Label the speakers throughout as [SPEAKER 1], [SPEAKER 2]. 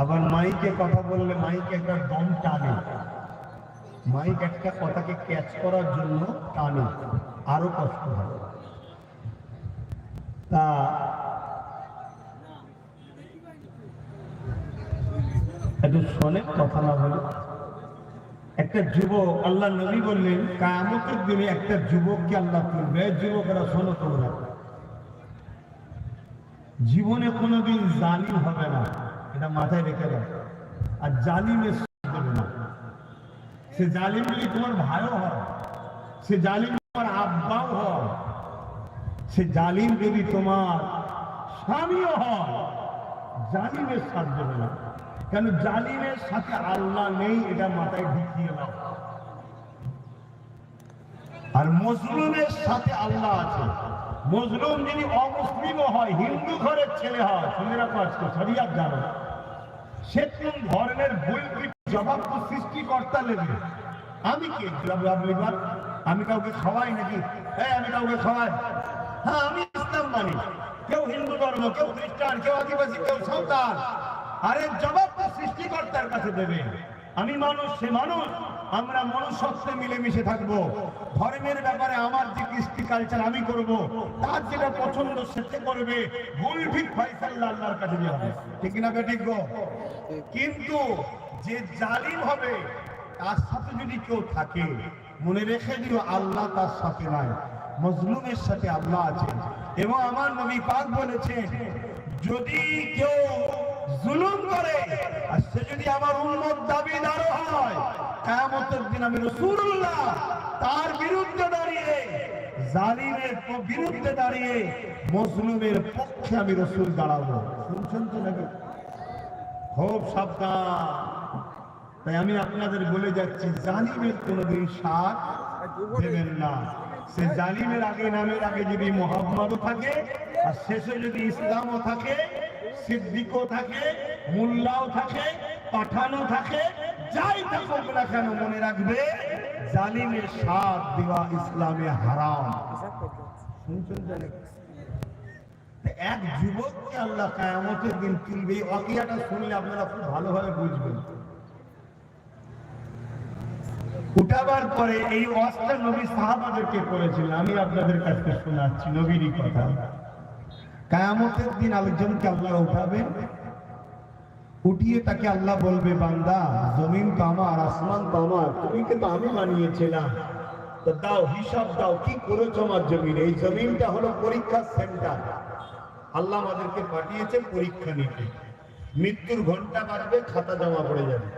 [SPEAKER 1] আবার মাইকে কথা বললে মাইকে একটা দম টানে। মাইক একটা কথাকে ক্যাচ করার জন্য টানে। আরও কষ্ট হয়। তা একটু শোনে কথা না বলে। একটা যুবক, আল্লাহ নবী বললেন কামতের দিনে একটা যুবককে আল্লাহ তুলবে যুবকরা, শোনো তোমরা। জীবনে কোনোদিন জালিম হবে না। মাথায় রেখে দাও। আর জালিমের দেবে না। সে জালিম যদি তোমার ভাইও হয়। সে জালিম তোমার আব্বাও হয়। সে জালিম যদি তোমার স্বামীও হয়, জালিমের সাথ দেবে না। কেন জালিমের সাথে আল্লাহ নেই, এটা মাথায় ঢুকিয়ে দাও। আর মজলুমের সাথে আল্লাহ আছে। মজলুম যদি অমুসলিমও হয়, হিন্দু ঘরের ছেলে হয়। শুনে রাখো আজকে, শরিয়াত জানো। সে কোন ধরনের ভুল জবাব তো সৃষ্টিকর্তা নেবে আমি কে? জবাব আমি কাউকে খাওয়াই নাকি? হ্যাঁ আমি কাউকে খাওয়াই। হ্যাঁ আমি ইসলাম মানি। কেউ হিন্দু ধর্ম, কেউ খ্রিস্টান, কেউ আদিবাসী, কেউ সাঁওতাল। আরে, জবাব তো সৃষ্টিকর্তার কাছে দেবে। আমি মানুষ, সে মানুষ। আমরা মনুষ্যত্বে মিলেমিশে থাকব। ধর্মের ব্যাপারে আমার যে কৃষ্টি কালচার আমি করব, তার যেটা পছন্দ সেটা করবে। ভুল ঠিক ফয়সাল্লা আল্লাহর কাছে দিয়ে হবে। ঠিক না বেঠিক কিন্তু যে জালিম হবে, তার সাথে যদি কেউ থাকে, মনে রেখে দিও আল্লাহ তার সাথে নাই মজলুমের সাথে আল্লাহ আছে এবং আমার নবী পাক বলেছেন, যদি কেউ জুলুম করে। আর সে যদি আমার উন্মত দাবিদার হয় কেমতের দিন আমি রসুল্লাহ তার বিরুদ্ধে দাঁড়িয়ে, জালিমের বিরুদ্ধে দাঁড়িয়ে, মজলুমের পক্ষে আমি রসুল দাঁড়াবো। শুনছেন তো নাকি? খুব সাবধান। তাই আমি আপনাদের বলে যাচ্ছি, জালিমের কোনোদিন সাথ দেবেন না। সে জালিমের আগে নামের আগে যদি মোহাম্মদও থাকে, আর শেষে যদি ইসলামও থাকে সিদ্দিকও থাকে, মোল্লাও থাকে, পাঠানও থাকে, যাই থাকুক না কেন মনে রাখবে, জালিমের সাথ দেওয়া ইসলামে হারাম? এক যুবককে আল্লাহ কায়ামতের দিন তুলবে, এই অকিয়াটা শুনলে আপনারা খুব ভালোভাবে বুঝবেন। উঠাবার পরে এই অস্ত্র নবী সাহাবাদেরকে করেছিলেন, আমি আপনাদের কাছে শোনাচ্ছি, নবীরই কথা। কায়ামতের দিন আলোচনকে আল্লাহ উঠাবেন। উঠিয়ে তাকে আল্লাহ বলবে, বান্দা, জমিন তো আমার, আসমান তো আমার তুমি কিন্তু আমি বানিয়েছিলাম। তো দাও, হিসাব দাও, কি করেছ আমার জমিন? এই জমিনটা হলো পরীক্ষার সেন্টার। আল্লাহ আমাদেরকে পাঠিয়েছে পরীক্ষা নিতে। মৃত্যুর ঘণ্টা বাজবে খাতা জমা পড়ে যাবে।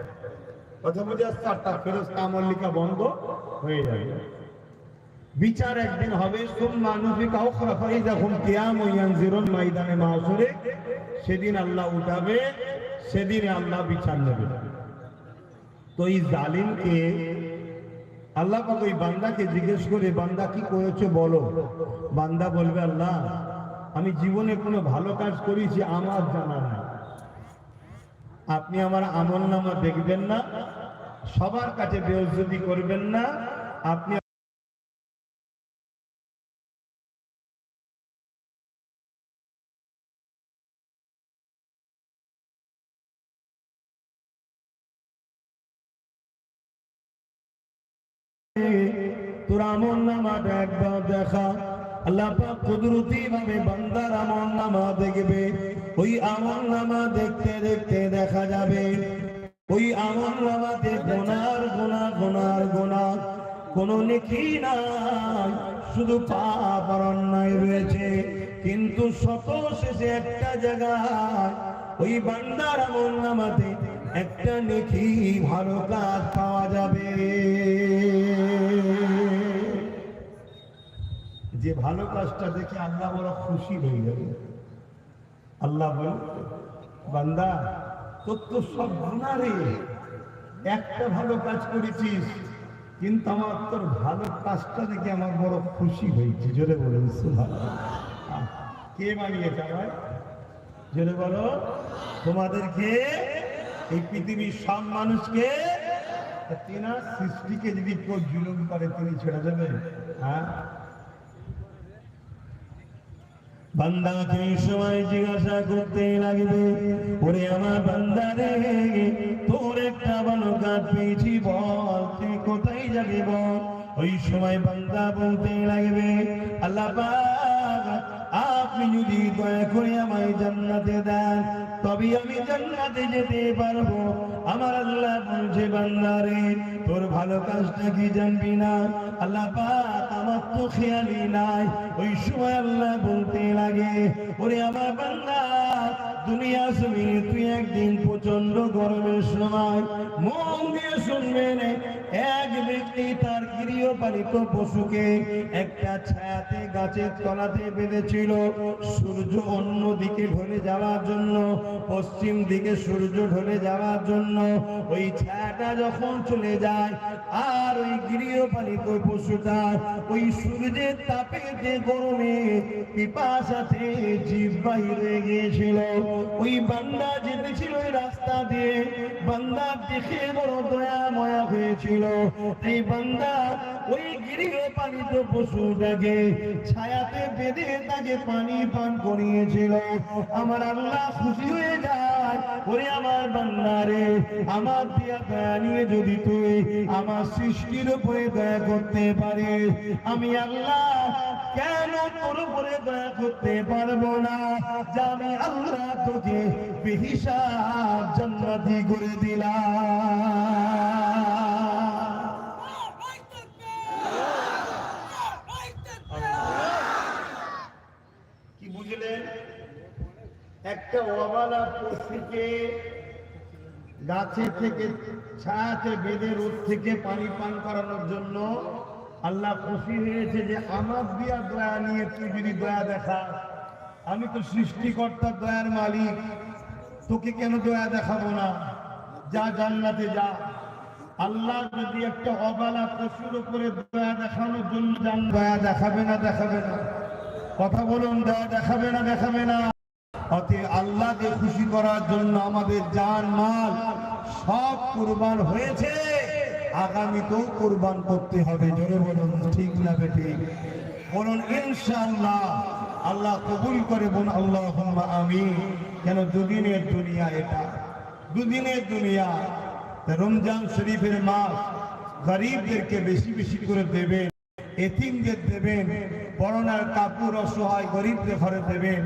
[SPEAKER 1] কথা বুঝে আসছে? আর তার ফেরস্তা আমল্লিকা বন্ধ হয়ে যাবে। বিচার একদিন হবে ময়দানে মাহসুরে সেদিন আল্লাহ উঠাবে, সেদিনে আল্লাহ বিচার নেবে। তো এই জালিমকে আল্লাহ পাক ওই বান্দাকে জিজ্ঞেস করে, বান্দা কি করেছ বলো? বান্দা বলবে, আল্লাহ, আমি জীবনে কোনো ভালো কাজ করেছি, আমার জানা নাই। আপনি আমার আমল নামা দেখবেন না, সবার কাছে বেউজ্জতি করবেন না, আপনি তোর আমল নামাটা একবার দেখা। আল্লাহ পাক কুদরতি ভাবে বান্দার আমল নামা দেখবে। ওই আমল নামা দেখতে দেখতে দেখা যাবে। ওই আমল নামাতে গোনার গোনা গোনার গোনা কোনো নেকি নাই। শুধু পাপ রয়েছে। কিন্তু শত শেষে একটা জায়গায় ওই বান্দার আমল নামাতে একটা নেকি ভালো কাজ পাওয়া যাবে। যে ভালো কাজটা দেখে আল্লাহ বড় খুশি হয়ে যাবে। আল্লাহ বল, বান্দা, তোর তো সব গুণা রে। একটা ভালো কাজ করেছিস, কিন্তু আমার তোর ভালো কাজটা দেখে আমার বড় খুশি হয়েছে। জোরে বলুন কে বানিয়েছে আমার জোরে বলো, তোমাদেরকে এই পৃথিবীর সব মানুষকে তেনার সৃষ্টিকে যদি কেউ জুলুম করে, তিনি ছেড়ে দেবে। হ্যাঁ?
[SPEAKER 2] বান্দাকে সময় জিজ্ঞাসা করতে লাগবে, ওরে আমার বান্দারে তোর একটা ভালো কাজ পেয়েছি, বল তুই কোথায় যাবি বল? ওই সময় বান্দা বলতে লাগবে, আল্লাহ আপনি যদি দয়া করে আমায় জান্নাতে দেন তবে আমি জান্নাতে যেতে পারব। আমার আল্লাহ বলছে, বান্দারে, তোর ভালো কাজটা কি জানবি না? আল্লাহ পাক আমার তো খেয়ালই নাই। ওই সময় আল্লাহ বলতে লাগে, ওরে আমার বান্দা, দুনিয়া শুনি তুই একদিন প্রচণ্ড গরমের সময় মন দিয়ে শুনবেন এক ব্যক্তি তার গৃহপালিত পশুকে একটা ছায়াতে, গাছের তলাতে বেঁধেছিল। সূর্য অন্য দিকে ঢলে যাওয়ার জন্য, পশ্চিম দিকে সূর্য ঢলে যাওয়ার জন্য, ওই ছায়াটা যখন চলে যায়, আর ওই গৃহপালিত পশুটা, ওই সূর্যের তাপে যে গরমে পিপাসাতে জীব বাহিরে গিয়েছিল, ওই বান্দা যেতেছিল ওই রাস্তা দিয়ে, বান্দা দেখে বড় দয়া ময়া হয়েছিল। এই বান্দা ওই গৃহপালিত পশুটাকে ছায়াতে বেঁধে তাকে পানি করিয়েছিল আমার আল্লাহ খুশি হয়ে যায়। ওরে আমার বান্দারে আমার দিয়া দয়া নিয়ে যদি তুই আমার সৃষ্টির উপরে দয়া করতে পারে আমি আল্লাহ কেন তোর উপরে দয়া করতে পারব না? যে আল্লাহ তোকে বেহিসাব জান্নাতি করে দিলাম।
[SPEAKER 1] কি বুঝলেন? একটা অবালা পশুকে গাছে থেকে ছায়াতে বেঁধে রোদ থেকে পানি পান করানোর জন্য আল্লাহ খুশি হয়েছে যে আমার দিয়া দয়া নিয়ে তুই যদি দয়া দেখা, আমি তো সৃষ্টিকর্তার দয়ার মালিক, তোকে কেন দয়া দেখাবো না? যা জান্নাতে যা। আল্লাহ যদি একটা অবালা পশুর উপরে দয়া দেখানোর জন্য দয়া দেখাবে না দেখাবে না। কথা বলুন, দয়া দেখাবে না দেখাবে না। অতএব আল্লাহকে খুশি করার জন্য আমাদের জান মাল সব কুরবান হয়েছে, আগামীতেও কুরবান করতে হবে। জোরে বলুন, ঠিক না ঠিক বলুন, ইনশাআল্লাহ, আল্লাহ কবুল করে বলুন আল্লাহ আমি কেন দুদিনের দুনিয়া এটা? দুদিনের দুনিয়া। রমজান শরীফের মাস গরিবদেরকে বেশি বেশি করে দেবেন এতিমদের দেবেন পরনার কাপড় অসহায় গরিবদের ঘরে দেবেন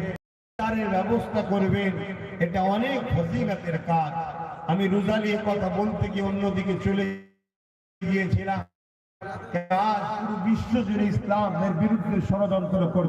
[SPEAKER 1] তারের ব্যবস্থা করবেন, এটা অনেক ফজিলাতের কাজ। আমি রোজালি এ কথা বলতে গিয়ে অন্যদিকে চলে গিয়েছিলাম। আজ পুরো বিশ্ব ইসলামের বিরুদ্ধে ষড়যন্ত্র